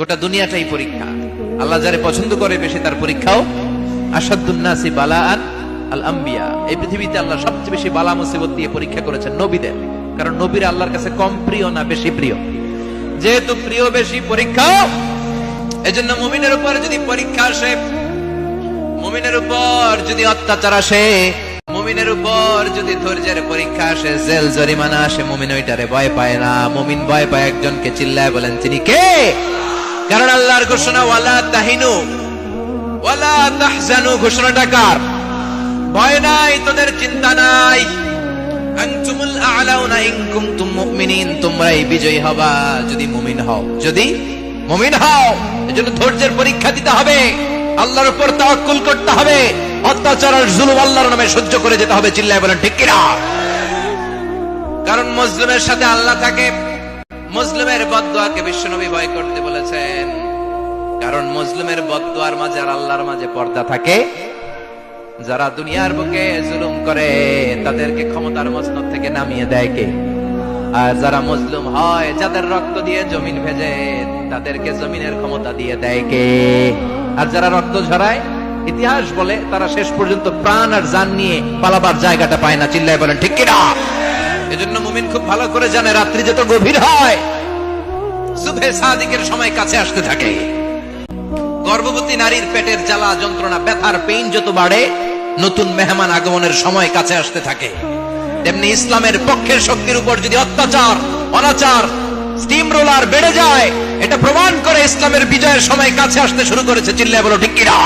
গোটা দুনিয়াটাই পরীক্ষা। আল্লাহ যারে পছন্দ করে বেশি তার পরীক্ষাও। আসাদুন্নাসি বালাআন আল আম্বিয়া এই পৃথিবীতে আল্লাহ সবচেয়ে বেশি বালা মুসিবত দিয়ে পরীক্ষা করেছেন নবীদের। কারণ নবীরা আল্লাহর কাছে কম প্রিয় না বেশি প্রিয়। যেহেতু প্রিয় বেশি, পরীক্ষা। এজন্য মুমিনের উপর যদি পরীক্ষা আসে, মুমিনের উপর যদি অত্যাচার আসে, মুমিনের উপর যদি ধৈর্যের পরীক্ষা আসে, জেল জরিমানা আসে, মুমিন ওইটারে ভয় পায় না। মুমিন ভয় পায় একজনকে চিল্লায় বলেন, তিনি কে? কারণ আল্লাহর ঘোষণা, ওয়ালা তাহিনু, ওয়ালা তাহজানু ঘোষণাটা কার? ভয় নাই, তোদের চিন্তা নাই। আনতুমুল আ'লাউনা ইন কুনতুম মুমিনিন, তোমরাই বিজয়ী হবা যদি মুমিন হও। যদি মুমিন হও, এজন্য ধৈর্যের পরীক্ষা দিতে হবে। আল্লাহর উপর তাওয়াক্কুল করতে হবে। অত্যাচার আর জুলুম আল্লাহর নামে সহ্য করে যেতে হবে, চিল্লায় বলেন, ঠিক কিনা? কারণ মুসলিমের সাথে আল্লাহ থাকে মুসলিমের বদদোয়াকে বিশ্বনবী ভয় করতে বলেছেন। কারণ মুসলিমের বদদোয়ার মাঝে আর আল্লাহর মাঝে পর্দা থাকে। যারা দুনিয়ার বুকে জুলুম করে, তাদেরকে ক্ষমতার মসনদ থেকে নামিয়ে দেয় কে? আর যারা মজলুম হয়, যাদের রক্ত দিয়ে জমিন ভেজে, তাদেরকে জমিনের ক্ষমতা দিয়ে দেয় কে? আর যারা রক্ত ঝরায়, ইতিহাস বলে তারা শেষ পর্যন্ত প্রাণ আর জান নিয়ে পালাবার জায়গাটা পায় না। চিল্লায় বলেন, ঠিক কিনা? মুমিন খুব ভালো করে জানে, রাত্রি যত গভীর হয় সুবে সাদিকের সময় কাছে আসতে থাকে। গর্ভবতী নারীর পেটের জ্বালা, যন্ত্রণা, ব্যথার পেইন যত বাড়ে, নতুন মেহমান আগমনের সময় কাছে আসতে থাকে। তেমনি ইসলামের পক্ষের শক্তির উপর যদি অত্যাচার, অনাচার স্টিম রোলার বেড়ে যায়, এটা প্রমাণ করে ইসলামের বিজয়ের সময় কাছে আসতে শুরু করেছে। চিল্লায় বলো, ঠিক কিনা?